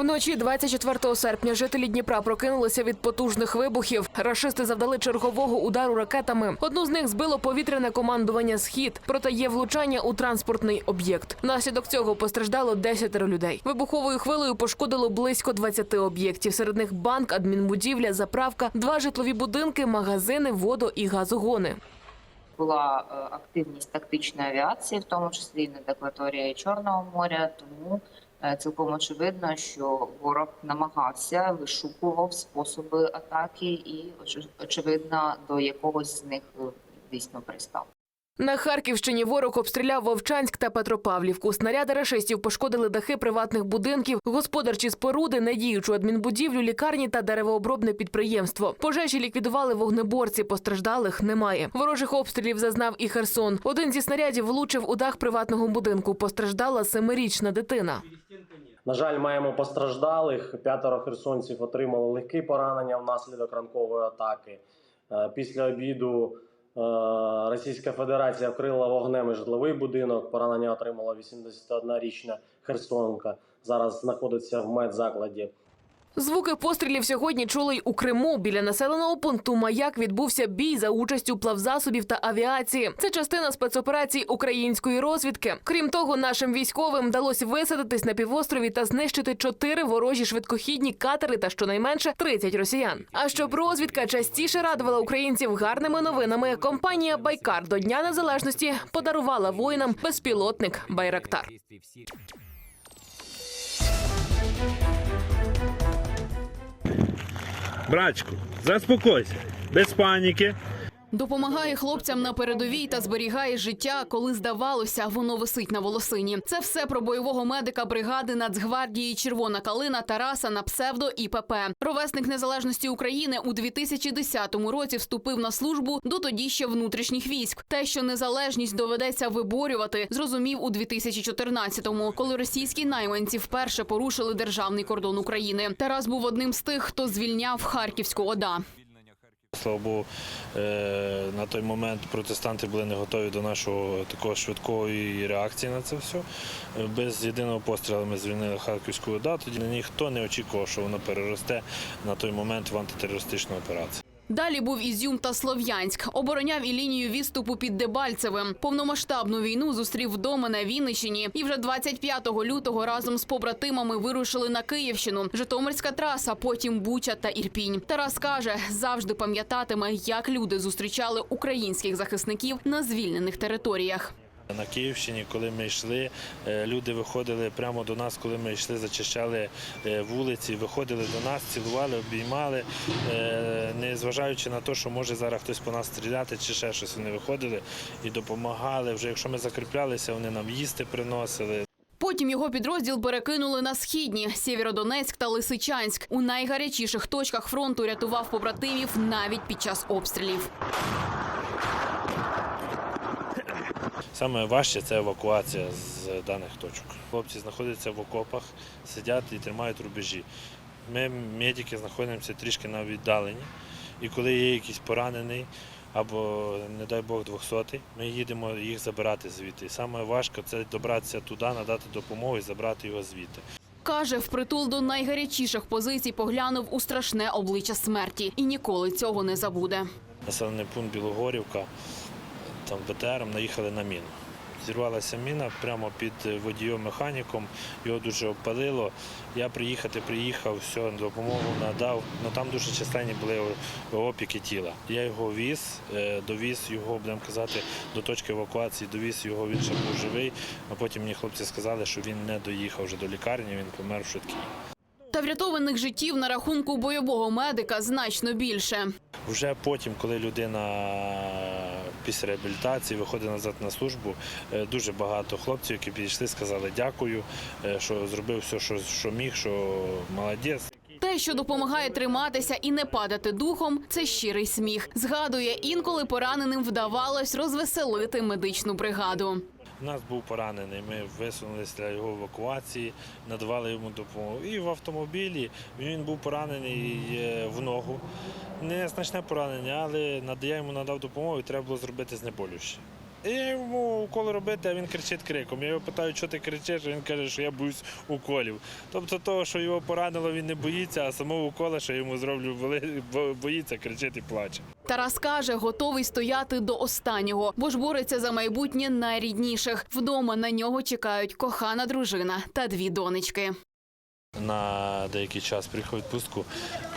Вночі 24 серпня жителі Дніпра прокинулися від потужних вибухів. Рашисти завдали чергового удару ракетами. Одну з них збило повітряне командування Схід. Проте є влучання у транспортний об'єкт. Внаслідок цього постраждало 10 людей. Вибуховою хвилею пошкодило близько 20 об'єктів. Серед них банк, адмінбудівля, заправка, два житлові будинки, магазини, водо і газогони. була е, активність тактичної авіації, в тому числі і над акваторією Чорного моря. Тому цілком очевидно, що ворог намагався вишукував способи атаки, і оче- очевидно до якогось з них е, дійсно пристав. На Харківщині ворог обстріляв Вовчанськ та Петропавлівку. Снаряди рашистів пошкодили дахи приватних будинків, господарчі споруди, недіючу адмінбудівлю, лікарні та деревообробне підприємство. Пожежі ліквідували вогнеборці. Постраждалих немає. Ворожих обстрілів зазнав і Херсон. Один зі снарядів влучив у дах приватного будинку. Постраждала семирічна дитина. На жаль, маємо постраждалих. П'ятеро херсонців отримали легкі поранення внаслідок ранкової атаки. Е, Після обіду Російська Федерація вкрила вогнем і житловий будинок. Поранення отримала 81-річна херсонка. Зараз знаходиться в медзакладі. Звуки пострілів сьогодні чули й у Криму. Біля населеного пункту Маяк відбувся бій за участю плавзасобів та авіації. Це частина спецоперацій української розвідки. Крім того, нашим військовим вдалося висадитись на півострові та знищити чотири ворожі швидкохідні катери та щонайменше 30 росіян. А щоб розвідка частіше радувала українців гарними новинами, компанія Байкар до Дня Незалежності подарувала воїнам безпілотник Байрактар. Братчику, заспокойся, без паніки. Допомагає хлопцям на передовій та зберігає життя, коли здавалося, воно висить на волосині. Це все про бойового медика бригади Нацгвардії Червона калина Тараса на псевдо ІПП. Ровесник незалежності України у 2010 році вступив на службу до тоді ще внутрішніх військ. Те, що незалежність доведеться виборювати, зрозумів у 2014-му, коли російські найманці вперше порушили державний кордон України. Тарас був одним з тих, хто звільняв Харківську ОДА. Слава Богу, е, на той момент протестанти були не готові до нашого такого швидкої реакції на це все. Е, Без єдиного пострілу ми звільнили Харківську. Тоді ніхто не очікував, що воно переросте на той момент в антитерористичну операцію. Далі був Ізюм та Слов'янськ. Обороняв і лінію відступу під Дебальцевим. Повномасштабну війну зустрів вдома на Вінниччині. І вже 25 лютого разом з побратимами вирушили на Київщину. Житомирська траса, потім Буча та Ірпінь. Тарас каже, завжди пам'ятатиме, як люди зустрічали українських захисників на звільнених територіях. На Київщині, коли ми йшли, е, люди виходили прямо до нас, коли ми йшли, зачищали е, вулиці, виходили до нас, цілували, обіймали, е, не зважаючи на те, що може зараз хтось по нас стріляти чи ще щось. Вони виходили і допомагали. Вже якщо ми закріплялися, вони нам їсти приносили. Потім його підрозділ перекинули на східні Сєвєродонецьк та Лисичанськ. У найгарячіших точках фронту рятував побратимів навіть під час обстрілів. Саме важче це евакуація з даних точок. Хлопці знаходяться в окопах, сидять і тримають рубежі. Ми, медики, знаходимося трішки на віддаленні, і коли є якийсь поранений або, не дай Бог, двохсотий, ми їдемо їх забирати звідти. І саме важко це добратися туди, надати допомогу і забрати його звідти. Каже, впритул до найгарячіших позицій поглянув у страшне обличчя смерті і ніколи цього не забуде. Населений пункт Білогорівка, там БТРом наїхали на міну. Зірвалася міна прямо під водієм механіком, його дуже обпалило. Я приїхати приїхав, все, допомогу надав. Ну там дуже численні були опіки тіла. Я його віз, е, довіз його, будемо казати, до точки евакуації, довіз його, він ще був живий. А потім мені хлопці сказали, що він не доїхав вже до лікарні, він помер в швидкій. Та врятованих життів на рахунку бойового медика значно більше. Вже потім, коли людина після реабілітації виходить назад на службу, е, дуже багато хлопців, які підійшли, сказали дякую, е, що зробив все, що, що міг, що молодець. Те, що допомагає триматися і не падати духом, це щирий сміх. Згадує, інколи пораненим вдавалось розвеселити медичну бригаду. У нас був поранений. Ми висунулися для його евакуації, надавали йому допомогу. І в автомобілі він був поранений е, в ногу. Не значне поранення, але я йому надав допомогу і треба було зробити знеболюще. І йому укол робити, а він кричить криком. Я його питаю, що ти кричиш, він каже, що я боюсь уколів. Тобто того, що його поранило, він не боїться, а самого укола, що йому зроблю, боїться, кричить і плаче. Тарас каже, готовий стояти до останнього, бо ж бореться за майбутнє найрідніших. Вдома на нього чекають кохана дружина та дві донечки. На деякий час приїхав відпустку,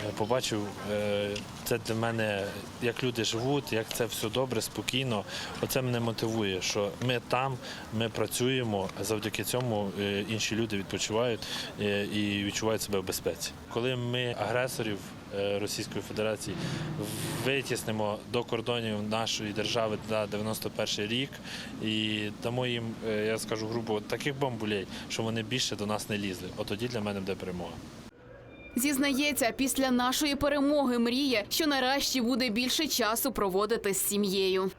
е, побачив, е, це для мене, як люди живуть, як це все добре, спокійно. Оце мене мотивує, що ми там, ми працюємо, завдяки цьому е, інші люди відпочивають і відчувають себе в безпеці. Коли ми агресорів Російської Федерації витіснимо до кордонів нашої держави на 91 рік і дамо їм, е, я скажу грубо, таких бомбулей, що вони більше до нас не лізли. От тоді для мене буде перемога. Зізнається, після нашої перемоги мріє, що нарешті буде більше часу проводити з сім'єю.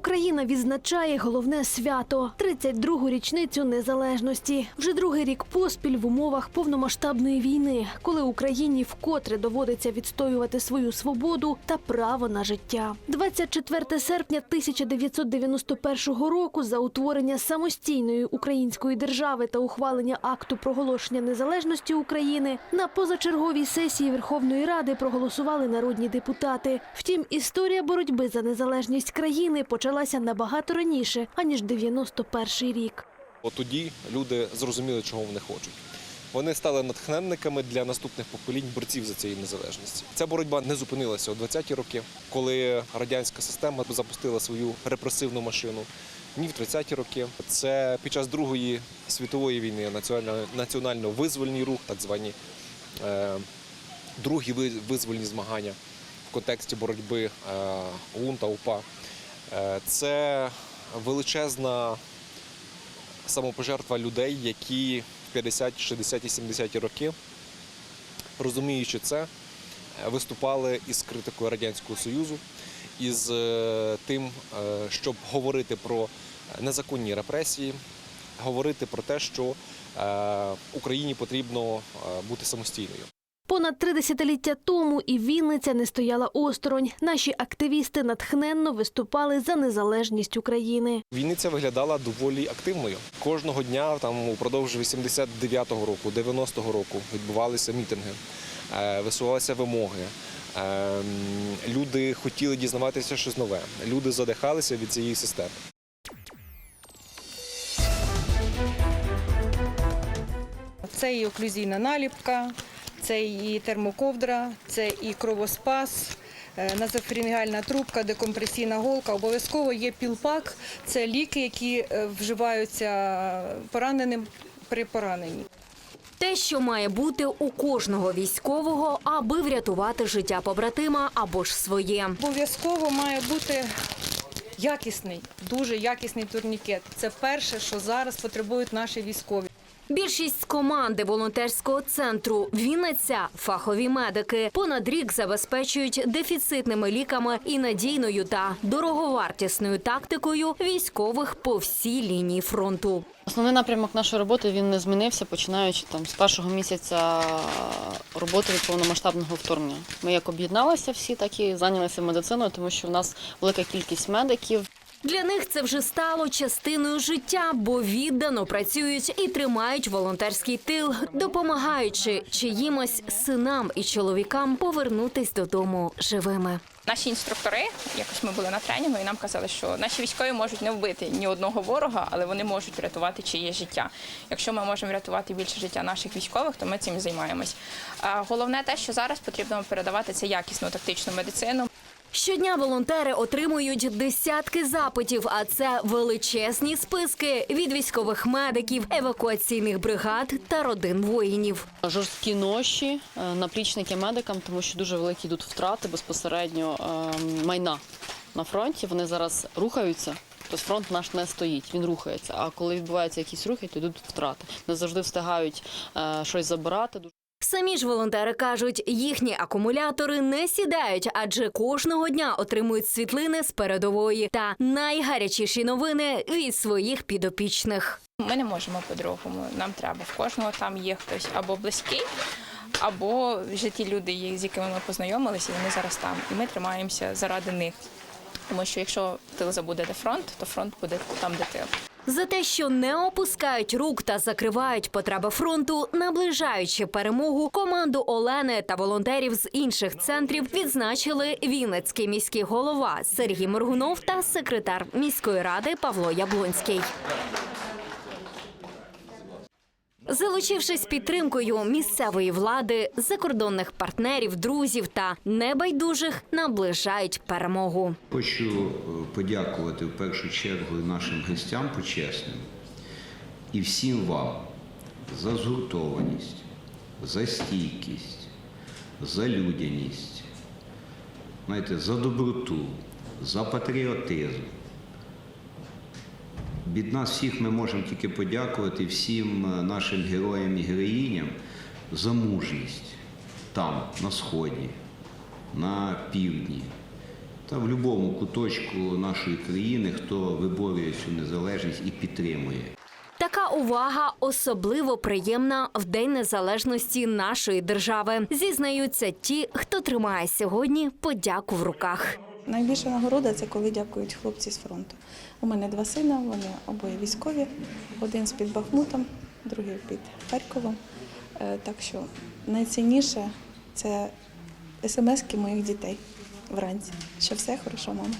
Україна відзначає головне свято 32-гу річницю незалежності. Вже другий рік поспіль в умовах повномасштабної війни, коли Україні вкотре доводиться відстоювати свою свободу та право на життя. 24 серпня 1991 року за утворення самостійної української держави та ухвалення акту проголошення незалежності України на позачерговій сесії Верховної Ради проголосували народні депутати. Втім, історія боротьби за незалежність країни почалася набагато раніше аніж 91 рік. От тоді люди зрозуміли, чого вони хочуть. Вони стали натхненниками для наступних поколінь борців за цієї незалежності. Ця боротьба не зупинилася у 20-ті роки, коли радянська система запустила свою репресивну машину. Ні в 30-ті роки. Це під час Другої світової війни національно- національно-визвольний рух, так звані е, другі ви- визвольні змагання в контексті боротьби е, ОУН та УПА. Е, це величезна самопожертва людей, які в 50, 60 і 70 роки, розуміючи це, е, виступали із критикою Радянського Союзу, із е, тим, щоб говорити про незаконні репресії, говорити про те, що Україні потрібно бути самостійною. Понад три десятиліття тому і Вінниця не стояла осторонь. Наші активісти натхненно виступали за незалежність України. Вінниця виглядала доволі активною. Кожного дня, там упродовж 89-го року, 90-го року відбувалися мітинги, е, висувалися вимоги. Е, Люди хотіли дізнаватися щось нове. Люди задихалися від цієї системи. Це і оклюзійна наліпка, це і термоковдра, це і кровоспас, е, назофрінгальна трубка, декомпресійна голка. Обов'язково є пілпак, це ліки, які е, вживаються пораненим при пораненні. Те, що має бути у кожного військового, аби врятувати життя побратима або ж своє. Обов'язково має бути якісний, дуже якісний турнікет. Це перше, що зараз потребують наші військові. Більшість команди волонтерського центру Вінниця фахові медики понад рік забезпечують дефіцитними ліками і надійною та дороговартісною тактикою військових по всій лінії фронту. Основний напрямок нашої роботи він не змінився, починаючи там з першого місяця роботи від повномасштабного вторгнення. Ми як об'єдналися всі, так і зайнялися медициною, тому що в нас велика кількість медиків. Для них це вже стало частиною життя, бо віддано працюють і тримають волонтерський тил, допомагаючи чиїмось синам і чоловікам повернутись додому живими. Наші інструктори, якось ми були на тренінгу, і нам казали, що наші військові можуть не вбити ні одного ворога, але вони можуть врятувати чиє життя. Якщо ми можемо врятувати більше життя наших військових, то ми цим займаємось. Головне те, що зараз потрібно передавати це якісну тактичну медицину. Щодня волонтери отримують десятки запитів, а це величезні списки від військових медиків, евакуаційних бригад та родин воїнів. Жорсткі ноші, е, наплічники медикам, тому що дуже великі йдуть втрати безпосередньо е, майна на фронті. Вони зараз рухаються. Тобто фронт наш не стоїть, він рухається. А коли відбуваються якісь рухи, то йдуть втрати. Не завжди встигають е, щось забирати. Самі ж волонтери кажуть, їхні акумулятори не сідають, адже кожного дня отримують світлини з передової та найгарячіші новини від своїх підопічних. Ми не можемо по-другому. Нам треба в кожного там є хтось або близький, або вже ті люди, з якими ми познайомилися, вони зараз там. І ми тримаємося заради них. Тому що якщо тил забуде де фронт, то фронт буде там, де тил. За те, що не опускають рук та закривають потреби фронту, наближаючи перемогу, команду Олени та волонтерів з інших центрів відзначили Вінницький міський голова Сергій Моргунов та секретар міської ради Павло Яблонський. Залучившись підтримкою місцевої влади, закордонних партнерів, друзів та небайдужих, наближають перемогу. Хочу е, подякувати в першу чергу нашим гостям почесним і всім вам за згуртованість, за стійкість, за людяність, знаєте, за доброту, за патріотизм. Від нас всіх ми можемо тільки подякувати всім е, нашим героям і героїням за мужність там, на сході, на півдні та в будь-якому куточку нашої країни, хто виборює цю незалежність і підтримує. Така увага особливо приємна в День Незалежності нашої держави. Зізнаються ті, хто тримає сьогодні подяку в руках. Найбільша нагорода це коли дякують хлопці з фронту. У мене два сина, вони обоє військові. Один з під Бахмутом, другий під Харковом. Е, Так що найцінніше це смски моїх дітей вранці. Що все хорошо, мама.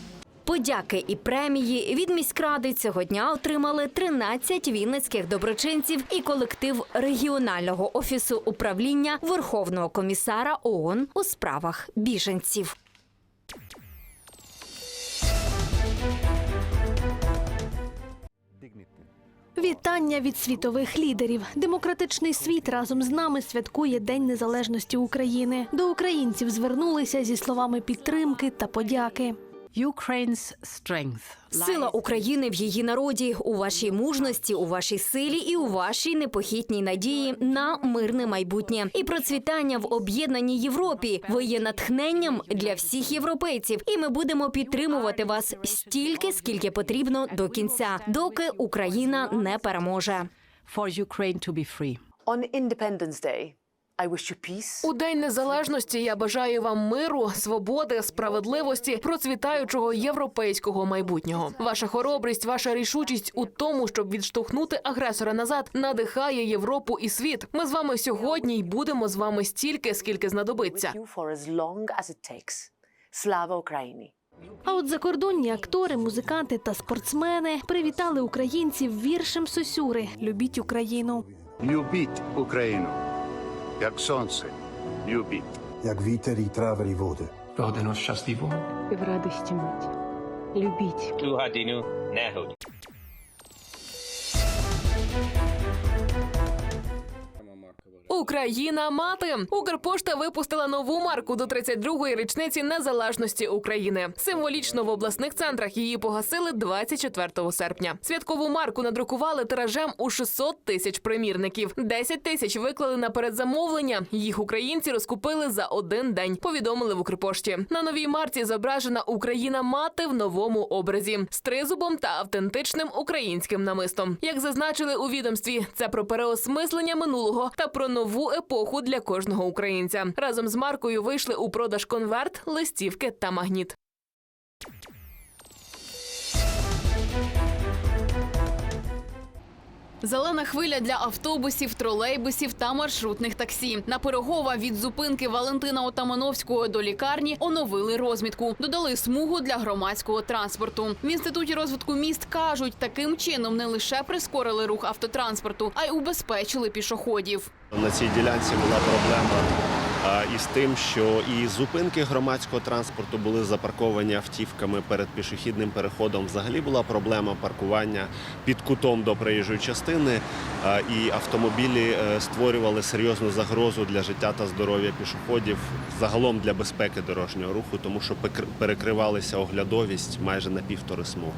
Подяки і премії від міськради цього дня отримали 13 вінницьких доброчинців і колектив регіонального офісу управління Верховного комісара ООН у справах біженців. Вітання від світових лідерів. Демократичний світ разом з нами святкує День Незалежності України. До українців звернулися зі словами підтримки та подяки. Ukraine's strength Сила України в її народі, у вашій мужності, у вашій силі і у вашій непохитній надії на мирне майбутнє і процвітання в об'єднаній Європі. Ви є натхненням для всіх європейців, і ми будемо підтримувати вас стільки, скільки потрібно до кінця, доки Україна не переможе. for Ukraine to be free. On Independence Day, I wish. У День Незалежності я бажаю вам миру, свободи, справедливості, процвітаючого європейського майбутнього. Ваша хоробрість, ваша рішучість у тому, щоб відштовхнути агресора назад, надихає Європу і світ. Ми з вами сьогодні й будемо з вами стільки, скільки знадобиться. Slava Ukraini. А от закордонні актори, музиканти та спортсмени привітали українців віршем Сосюри Любіть Україну. Любіть Україну, як сонце, любі, Як вітер і трави і води. Родину щасливо. І в радості мить. Любіть. Ту годину негоді. Україна мати Укрпошта випустила нову марку до 32-ї річниці незалежності України. Символічно в обласних центрах її погасили 24 серпня. Святкову марку надрукували тиражем у 600 тисяч примірників. 10 тисяч виклали на передзамовлення. Їх українці розкупили за один день. Повідомили в Укрпошті. На новій марці зображена Україна мати в новому образі з тризубом та автентичним українським намистом. Як зазначили у відомстві, це про переосмислення минулого та про нову епоху для кожного українця. Разом з маркою вийшли у продаж конверт, листівки та магніт. Зелена хвиля для автобусів, тролейбусів та маршрутних таксі. На Пирогова від зупинки Валентина Отамановського до лікарні оновили розмітку. Додали смугу для громадського транспорту. В інституті розвитку міст кажуть, таким чином не лише прискорили рух автотранспорту, а й убезпечили пішоходів. На цій ділянці була проблема із тим, що і зупинки громадського транспорту були запарковані автівками перед пішохідним переходом. Взагалі була проблема паркування під кутом до проїжджої частини, і автомобілі е, створювали серйозну загрозу для життя та здоров'я пішоходів, загалом для безпеки дорожнього руху, тому що перекривалися оглядовість майже на півтори смуги.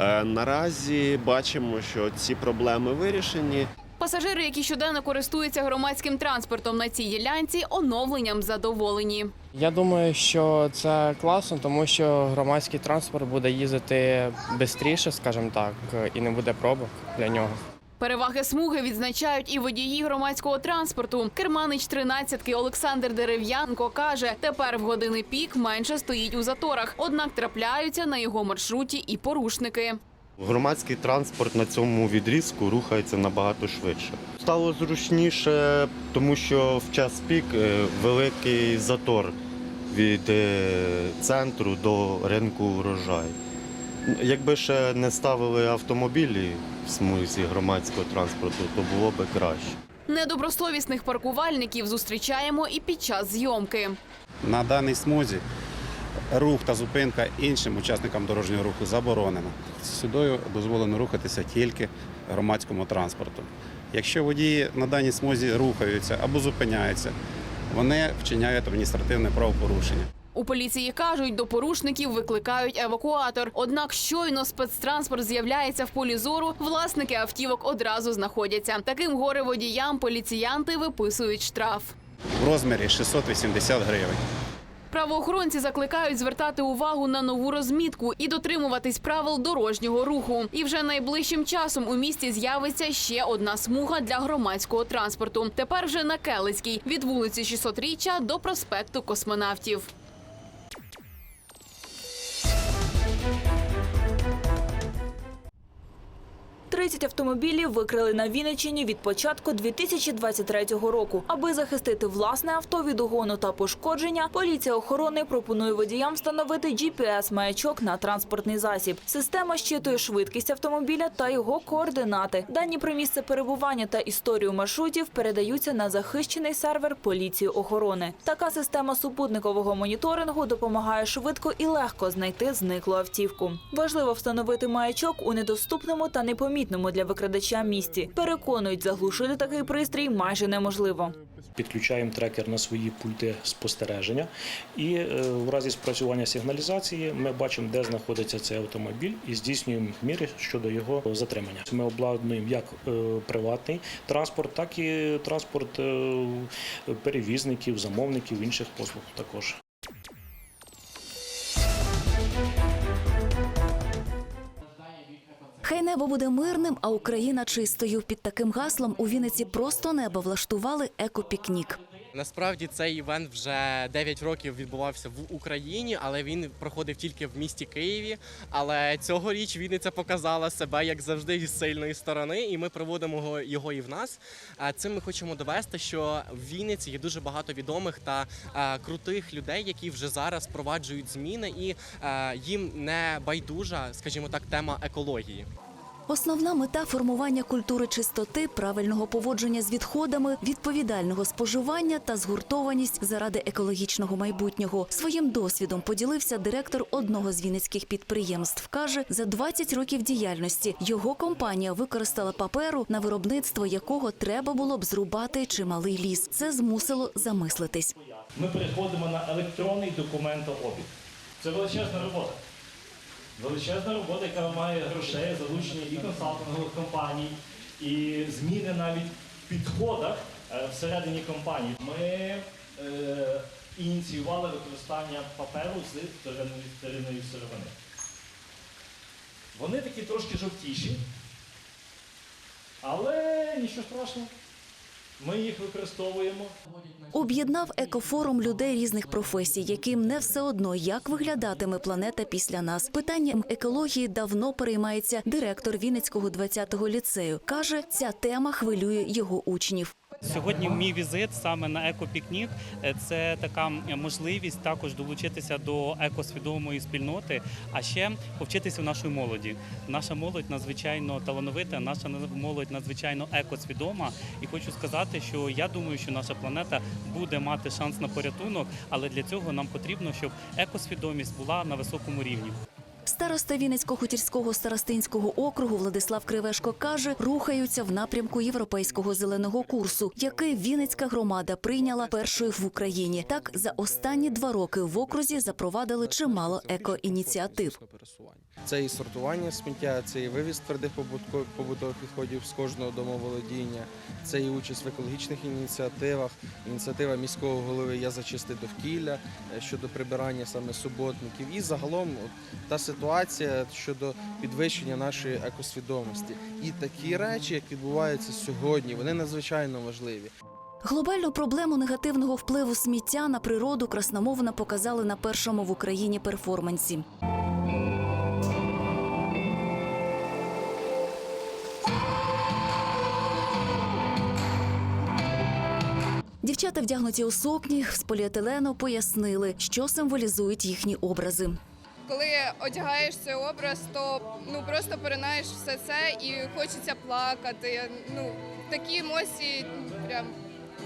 Е, Наразі бачимо, що ці проблеми вирішені. Пасажири, які щоденно користуються громадським транспортом на цій ділянці, оновленням задоволені. Я думаю, що це класно, тому що громадський транспорт буде їздити швидше, скажімо так, і не буде пробок для нього. Переваги смуги відзначають і водії громадського транспорту. Керманич 13-ки Олександр Дерев'янко каже, тепер в години пік менше стоїть у заторах, однак трапляються на його маршруті і порушники. Громадський транспорт на цьому відрізку рухається набагато швидше. Стало зручніше, тому що в час пік е, великий затор від е, центру до ринку урожай. Якби ще не ставили автомобілі в смузі громадського транспорту, то було би краще. Недобросовісних паркувальників зустрічаємо і під час зйомки. На даній смузі рух та зупинка іншим учасникам дорожнього руху заборонено. Сюдою дозволено рухатися тільки громадському транспорту. Якщо водії на даній смузі рухаються або зупиняються, вони вчиняють адміністративне правопорушення. У поліції кажуть, до порушників викликають евакуатор. Однак щойно спецтранспорт з'являється в полі зору, власники автівок одразу знаходяться. Таким горе водіям поліціянти виписують штраф. В розмірі 680 гривень. Правоохоронці закликають звертати увагу на нову розмітку і дотримуватись правил дорожнього руху. І вже найближчим часом у місті з'явиться ще одна смуга для громадського транспорту. Тепер вже на Келицькій від вулиці 600-річчя до проспекту космонавтів. Тридцять автомобілів викрили на Вінниччині від початку 2023 року. Аби захистити власне авто від угону та пошкодження, поліція охорони пропонує водіям встановити GPS-маячок на транспортний засіб. Система щитує швидкість автомобіля та його координати. Дані про місце перебування та історію маршрутів передаються на захищений сервер поліції охорони. Така система супутникового моніторингу допомагає швидко і легко знайти зниклу автівку. Важливо встановити маячок у недоступному та непомітному для викрадача місці. Переконують, заглушити такий пристрій майже неможливо. Підключаємо трекер на свої пульти спостереження, і е, в разі спрацювання сигналізації ми бачимо, де знаходиться цей автомобіль, і здійснюємо міри щодо його затримання. Ми обладнуємо як е, приватний транспорт, так і транспорт е, перевізників, замовників інших послуг також. Хай небо буде мирним, а Україна чистою. Під таким гаслом у Вінниці просто небо влаштували екопікнік. Насправді цей івент вже 9 років відбувався в Україні, але він проходив тільки в місті Києві. Але цьогоріч Вінниця показала себе як завжди із сильної сторони, і ми проводимо його- і в нас. Цим ми хочемо довести, що в Вінниці є дуже багато відомих та е, крутих людей, які вже зараз впроваджують зміни, і е, їм не байдужа, скажімо так, тема екології. Основна мета формування культури чистоти, правильного поводження з відходами, відповідального споживання та згуртованість заради екологічного майбутнього. Своїм досвідом поділився директор одного з вінницьких підприємств. каже, за 20 років діяльності його компанія використала паперу, на виробництво якого треба було б зрубати чималий ліс. Це змусило замислитись. Ми переходимо на електронний документообіг. Це величезна робота. Величезна робота, яка має грошей, залучення і консалтингових компаній, і зміни навіть в підходах е, всередині компанії. Ми е, ініціювали використання паперу з вторинної сировини. Вони такі трошки жовтіші, але нічого страшного. Ми їх використовуємо. Об'єднав екофорум людей різних професій, яким не все одно, як виглядатиме планета після нас. Питанням екології давно переймається директор Вінницького 20-го ліцею. каже, ця тема хвилює його учнів. Сьогодні мій візит саме на екопікнік е, це така можливість також долучитися до екосвідомої спільноти, а ще повчитися у нашої молоді. Наша молодь надзвичайно талановита, наша молодь надзвичайно екосвідома. І хочу сказати, що я думаю, що наша планета буде мати шанс на порятунок, але для цього нам потрібно, щоб екосвідомість була на високому рівні. Староста Вінницько-Хутірського старостинського округу Владислав Кривешко каже, рухаються в напрямку європейського зеленого курсу, який Вінницька громада прийняла першою в Україні. Так за останні два роки в окрузі запровадили чимало екоініціатив. Це і сортування сміття, це і вивіз твердих побутових відходів з кожного домоволодіння, це і участь в екологічних ініціативах. Ініціатива міського голови Я зачисти довкілля щодо прибирання саме суботників. І загалом та ситуація щодо підвищення нашої екосвідомості. І такі речі, як відбуваються сьогодні, вони надзвичайно важливі. Глобальну проблему негативного впливу сміття на природу красномовно показали на першому в Україні перформансі. Дівчата, вдягнуті у сукні з поліетилену, пояснили, що символізують їхні образи. Коли одягаєш цей образ, то ну просто перенаєш все це і хочеться плакати. Ну такі емоції прям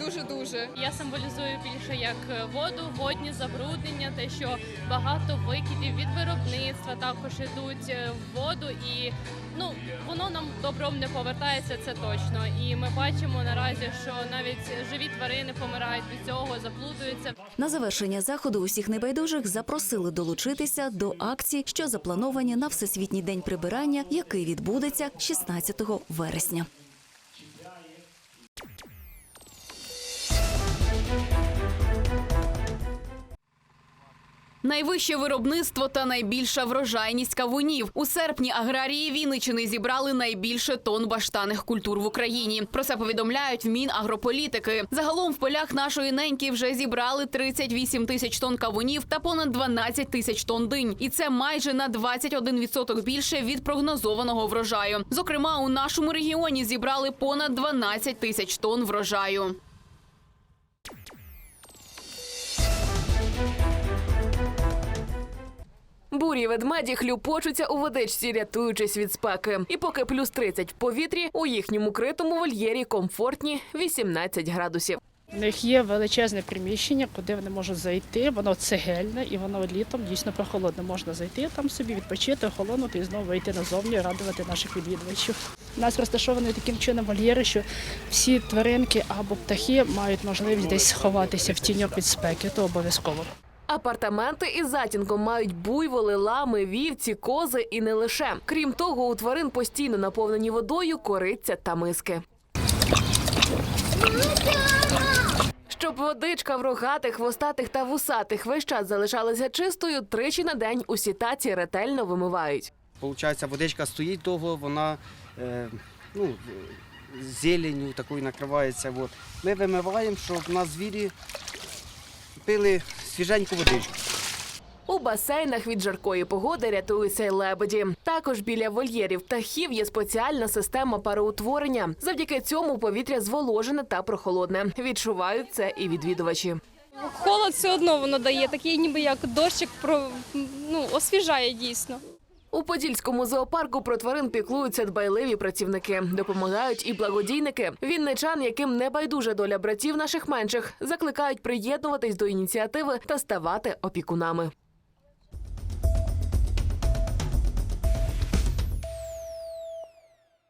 дуже-дуже. Я символізую більше як воду, водні забруднення, те, що багато викидів від виробництва також ідуть е, в воду, і ну воно нам добром не повертається, це точно. І ми бачимо наразі, що навіть живі тварини помирають від цього, заплутуються. На завершення заходу усіх небайдужих запросили долучитися до акцій, що заплановані на Всесвітній день прибирання, який відбудеться 16 вересня. Найвище виробництво та найбільша врожайність кавунів. У серпні аграрії Вінничини зібрали найбільше тонн баштаних культур в Україні. Про це повідомляють в Мінагрополітики. Загалом в полях нашої неньки вже зібрали 38 тисяч тонн кавунів та понад 12 тисяч тонн динь. І це майже на 21% більше від прогнозованого врожаю. Зокрема, у нашому регіоні зібрали понад 12 тисяч тонн врожаю. Бурі ведмеді хлюпочуться у водичці, рятуючись від спеки. І поки плюс 30 в повітрі, у їхньому критому вольєрі комфортні 18 градусів. У них є величезне приміщення, куди вони можуть зайти. Воно цегельне і воно літом дійсно прохолодне. Можна зайти там собі, відпочити, охолонути і знову вийти назовні, радувати наших відвідувачів. У нас розташовані таким чином вольєри, що всі тваринки або птахи мають можливість десь сховатися в тіньок від спеки, то обов'язково. Апартаменти із затінком мають буйволи, лами, вівці, кози і не лише. Крім того, у тварин постійно наповнені водою кориця та миски. Щоб водичка в рогатих, хвостатих та вусатих весь час залишалася чистою, тричі на день усі таці ретельно вимивають. Получається, водичка стоїть довго, вона е, ну, зеленю такою накривається. От. Ми вимиваємо, щоб на звірі пили свіженьку водичку. У басейнах від жаркої погоди рятуються й лебеді. Також біля вольєрів птахів є спеціальна система пароутворення. Завдяки цьому повітря зволожене та прохолодне. Відчувають це і відвідувачі. Холод все одно воно дає, такий ніби як дощик про ну освіжає дійсно. У Подільському зоопарку про тварин піклуються дбайливі працівники. Допомагають і благодійники. Вінничан, яким не байдужа доля братів наших менших, закликають приєднуватись до ініціативи та ставати опікунами.